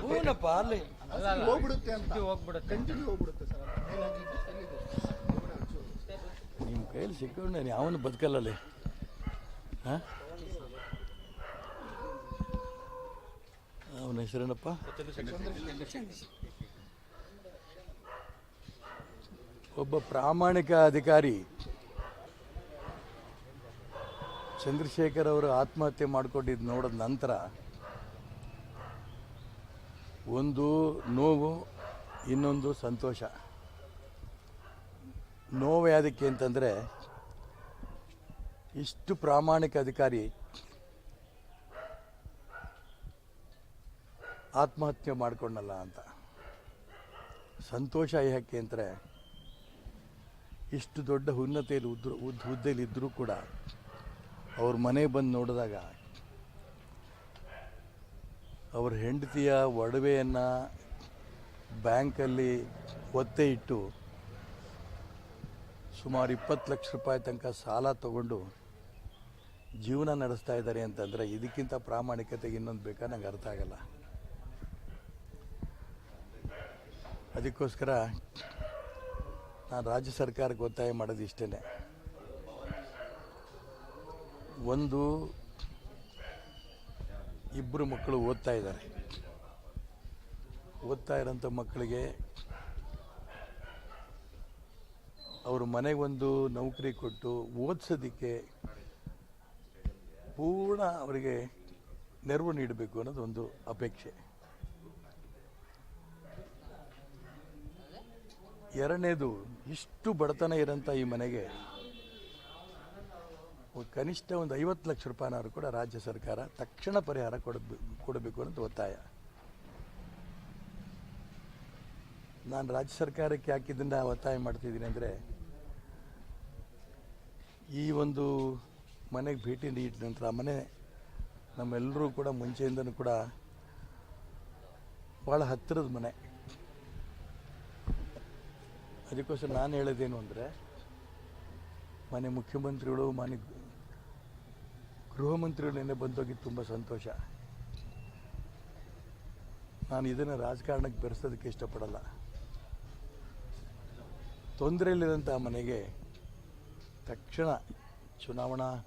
ಹೂನಪ್ಪ ಅಲ್ಲಿ. ಹೋಗ್ಬಿಡುತ್ತೆ ಅಂತ. ಹೋಗ್ಬಿಡುತ್ತೆ. ಕಂಟಿನ್ಯೂ ಹೋಗ್ಬಿಡುತ್ತೆ ಸರ್. ಮೇಲಾಗಿ ಎಲ್ಲಿದೆ? ನಿಮ್ಮ ಕೈಯಲ್ಲಿ ಸಿಕ್ಕೊಂಡೆ ಯಾವನು ಬದುಕಲ್ಲಲ್ಲಿ? ಹಾಂ? ಅವನ ಹೆಸರೇನಪ್ಪ? ಒಬ್ಬ ಪ್ರಾಮಾಣಿಕ ಅಧಿಕಾರಿ. ಚಂದ್ರಶೇಖರ್ ಅವರು ಆತ್ಮಹತ್ಯೆ ಮಾಡಿಕೊಂಡಿದ್ದು ನೋಡಿದ ನಂತರ ಒಂದು ನೋವು, ಇನ್ನೊಂದು ಸಂತೋಷ. ನೋವು ಯಾವುದಕ್ಕೆ ಅಂತಂದರೆ ಇಷ್ಟು ಪ್ರಾಮಾಣಿಕ ಅಧಿಕಾರಿ ಆತ್ಮಹತ್ಯೆ ಮಾಡಿಕೊಂಡಲ್ಲ ಅಂತ. ಸಂತೋಷ ಯಾಕೆ ಅಂದರೆ ಇಷ್ಟು ದೊಡ್ಡ ಉನ್ನತೆಯಲ್ಲಿ ಉದ್ರು ಉದ್ದ ಹುದ್ದೆಯಲ್ಲಿ ಇದ್ದರೂ ಕೂಡ ಅವ್ರ ಮನೆಗೆ ಬಂದು ನೋಡಿದಾಗ ಅವ್ರ ಹೆಂಡತಿಯ ಒಡವೆಯನ್ನು ಬ್ಯಾಂಕಲ್ಲಿ ಒತ್ತೆ ಇಟ್ಟು ಸುಮಾರು ಇಪ್ಪತ್ತು ಲಕ್ಷ ರೂಪಾಯಿ ತನಕ ಸಾಲ ತಗೊಂಡು ಜೀವನ ನಡೆಸ್ತಾ ಇದ್ದಾರೆ ಅಂತಂದರೆ ಇದಕ್ಕಿಂತ ಪ್ರಾಮಾಣಿಕತೆಗೆ ಇನ್ನೊಂದು ಬೇಕಾ? ನಂಗೆ ಅರ್ಥ ಆಗಲ್ಲ. ಅದಕ್ಕೋಸ್ಕರ ನಾನು ರಾಜ್ಯ ಸರ್ಕಾರಕ್ಕೆ ಒತ್ತಾಯ ಮಾಡೋದು ಇಷ್ಟೇ ಒಂದು ಇಬ್ಬರು ಮಕ್ಕಳು ಓದ್ತಾ ಇದ್ದಾರೆ. ಓದ್ತಾ ಇರೋಂಥ ಮಕ್ಕಳಿಗೆ ಅವ್ರ ಮನೆಗೆ ಒಂದು ನೌಕರಿ ಕೊಟ್ಟು ಓದಿಸೋದಕ್ಕೆ ಪೂರ್ಣ ಅವರಿಗೆ ನೆರವು ನೀಡಬೇಕು ಅನ್ನೋದು ಒಂದು ಅಪೇಕ್ಷೆ. ಎರಡನೇದು, ಇಷ್ಟು ಬಡತನ ಇರೋಂಥ ಈ ಮನೆಗೆ ಕನಿಷ್ಠ ಒಂದು ಐವತ್ತು ಲಕ್ಷ ರೂಪಾಯಿನಾದ್ರು ಕೂಡ ರಾಜ್ಯ ಸರ್ಕಾರ ತಕ್ಷಣ ಪರಿಹಾರ ಕೊಡಬೇಕು ಕೊಡಬೇಕು ಅಂತ ಒತ್ತಾಯ. ನಾನು ರಾಜ್ಯ ಸರ್ಕಾರಕ್ಕೆ ಹಾಕಿದ್ದನ್ನ ಒತ್ತಾಯ ಮಾಡ್ತಿದ್ದೀನಿ ಅಂದರೆ, ಈ ಒಂದು ಮನೆಗೆ ಭೇಟಿ ನೀಡಿದ ನಂತರ ಮನೆ ನಮ್ಮೆಲ್ಲರೂ ಕೂಡ ಮುಂಚೆಯಿಂದನೂ ಕೂಡ ಭಾಳ ಹತ್ತಿರದ ಮನೆ. ಅದಕ್ಕೋಸ್ಕರ ನಾನು ಹೇಳೋದೇನು ಅಂದರೆ ಮಾನ್ಯ ಮುಖ್ಯಮಂತ್ರಿಗಳು ಮಾನ್ಯ ಗೃಹ ಮಂತ್ರಿಗಳು ನಿನ್ನೆ ಬಂದೋಗಿದ್ದು ತುಂಬ ಸಂತೋಷ. ನಾನು ಇದನ್ನು ರಾಜಕಾರಣಕ್ಕೆ ಬೆರೆಸೋದಕ್ಕೆ ಇಷ್ಟಪಡಲ್ಲ. ತೊಂದರೆಯಲ್ಲಿರೋಂಥ ಮನೆಗೆ ತಕ್ಷಣ ಚುನಾವಣಾ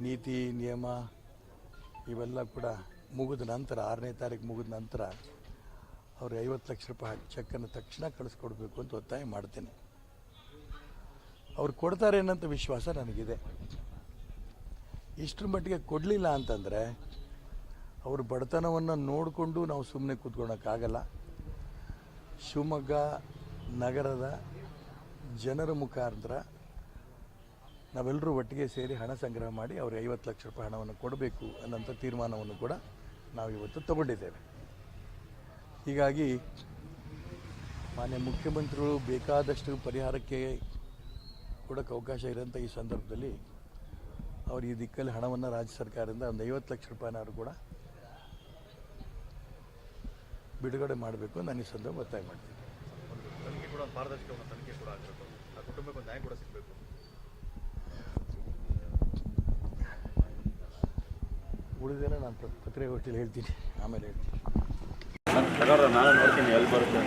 ನೀತಿ, ನಿಯಮ ಇವೆಲ್ಲ ಕೂಡ ಮುಗಿದ ನಂತರ, ಆರನೇ ತಾರೀಕು ಮುಗಿದ ನಂತರ ಅವ್ರಿಗೆ ಐವತ್ತು ಲಕ್ಷ ರೂಪಾಯಿ ಚೆಕ್ಕನ್ನು ತಕ್ಷಣ ಕಳಿಸ್ಕೊಡ್ಬೇಕು ಅಂತ ಒತ್ತಾಯ ಮಾಡ್ತೇನೆ. ಅವ್ರು ಕೊಡ್ತಾರೆ ಅನ್ನೋಂಥ ವಿಶ್ವಾಸ ನನಗಿದೆ. ಇಷ್ಟರ ಮಟ್ಟಿಗೆ ಕೊಡಲಿಲ್ಲ ಅಂತಂದರೆ ಅವ್ರ ಬಡತನವನ್ನು ನೋಡಿಕೊಂಡು ನಾವು ಸುಮ್ಮನೆ ಕೂತ್ಕೊಳಕ್ಕಾಗಲ್ಲ. ಶಿವಮೊಗ್ಗ ನಗರದ ಜನರ ಮುಖಾಂತರ ನಾವೆಲ್ಲರೂ ಒಟ್ಟಿಗೆ ಸೇರಿ ಹಣ ಸಂಗ್ರಹ ಮಾಡಿ ಅವ್ರಿಗೆ ಐವತ್ತು ಲಕ್ಷ ರೂಪಾಯಿ ಹಣವನ್ನು ಕೊಡಬೇಕು ಅನ್ನೋಂಥ ತೀರ್ಮಾನವನ್ನು ಕೂಡ ನಾವು ಇವತ್ತು ತಗೊಂಡಿದ್ದೇವೆ. ಹೀಗಾಗಿ ಮಾನ್ಯ ಮುಖ್ಯಮಂತ್ರಿಗಳು ಬೇಕಾದಷ್ಟು ಪರಿಹಾರಕ್ಕೆ ಕೊಡೋಕ್ಕೆ ಅವಕಾಶ ಇರೋಂಥ ಈ ಸಂದರ್ಭದಲ್ಲಿ ಅವರು ಈ ದಿಕ್ಕಲ್ಲಿ ಹಣವನ್ನು ರಾಜ್ಯ ಸರ್ಕಾರದಿಂದ ಒಂದು ಐವತ್ತು ಲಕ್ಷ ರೂಪಾಯಿನಾದ್ರು ಕೂಡ ಬಿಡುಗಡೆ ಮಾಡಬೇಕು ನಾನು ಈ ಸಂದರ್ಭ ಒತ್ತಾಯ ಮಾಡ್ತೀನಿ. ತನಿಖೆ ಕೂಡ ಪಾರದರ್ಶಕ ತನಿಖೆ ಕೂಡ ಆಗಬೇಕು. ಆ ಕುಟುಂಬಕ್ಕೆ ನ್ಯಾಯ ಕೂಡ ಸಿಗಬೇಕು. ಉಳಿದೆಲ್ಲ ನಾನು ಪತ್ರಿಕೆ ಪತ್ರಿಕಾಗೋಷ್ಠಿಯಲ್ಲಿ ಹೇಳ್ತೀನಿ ಆಮೇಲೆ ಹೇಳ್ತೀನಿ. ನಾನು ನೋಡ್ತೀನಿ ಎಲ್ಲಿ ಬರುತ್ತೆ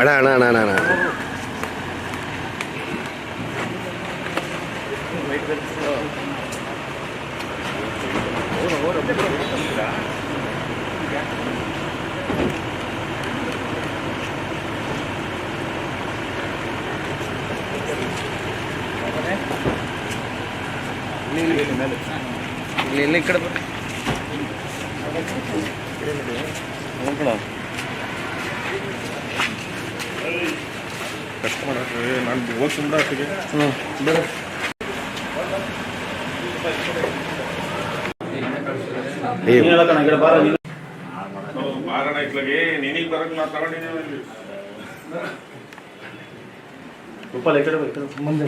ಅಣ್ಣ ಅಣ್ಣ ಅಣ್ಣ ಅಣ್ಣ ಅಣ್ಣ ಇಲ್ಲಿ ಇಲ್ಲಿ ಈ ಕಡೆ ಬರ್ರಿ. ಕಷ್ಟ ಮಾಡಕ್ಕೆ ನಾನು ಹೋಗಿ ಸುಮ್ಮನೆ ಅಷ್ಟಿಗೆ ಏ ಮಾರಣ ಇಟ್ಲಾಗೆ ನಿನಗೆ ಬರಕ್ಕೆ ನಾ ತಗೊಂಡಿದ್ದೀವಿ ಇಲ್ಲಿ ರೂಪಾಯಿ ಈ ಕಡೆ ಬಾ, ಈ ಕಡೆ ಬಾ.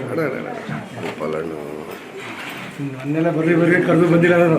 ಅಣ್ಣ ಅಣ್ಣ ಅಣ್ಣ ಗೋಪಾಲ್ ಅಣ್ಣ ನನ್ನೆಲ್ಲ ಬರ್ರಿ ಬರ್ರಿ ಕರೆದು ಬಂದಿಲ್ಲ ನಾನು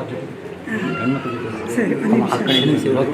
ಚಾರ್ಜ್ ಹೆಣ್ಮಕ್ಳ ಜೊತೆ ಸೇರಿ ಕಮ ಹಾಕ್ಕೊಂಡಿದ್ದೀನಿ ಇವತ್ತು